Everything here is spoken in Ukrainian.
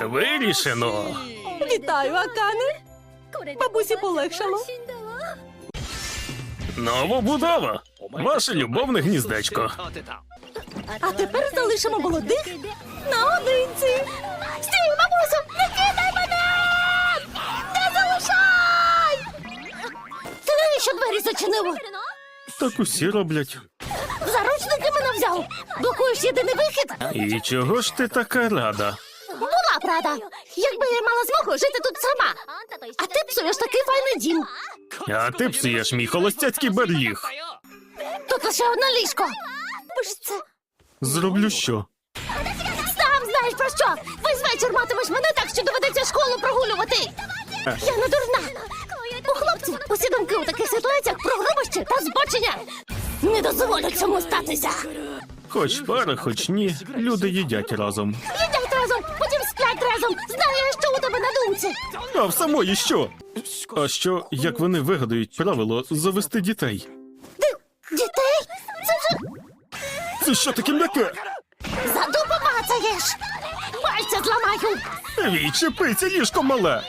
Вирішено. Вітаю, Акане. Бабусі полегшало. Новобудова. Ваше любовне гніздечко. А тепер залишимо молодих наодинці. Стій, бабусю, не кидай мене! Не залишай! Ти навіщо двері зачинив? Так усі роблять. Заручники мене взяв. Блокуєш єдиний вихід. І чого ж ти така рада? Правда. Якби я мала змогу жити тут сама. А ти псуєш такий файний дім. А ти псуєш мій холостяцький берліг. Тут лише одне ліжко. Це Зроблю що? сам знаєш про що. Весь вечір матимеш мене так, що доведеться школу прогулювати. Я не дурна. У хлопців усі думки у таких ситуаціях про грубощі та збочення. Не дозволю цьому статися. Хоч пара, хоч ні, люди їдять разом. Їдять потім разом. Знаю що у тебе на думці. А в самої що? А що, як вони вигадають правило завести дітей? Д- дітей? Це вже Це що таке м'яке? за дупу мацаєш. Пальця зламаю. Відчепиться ліжко мале.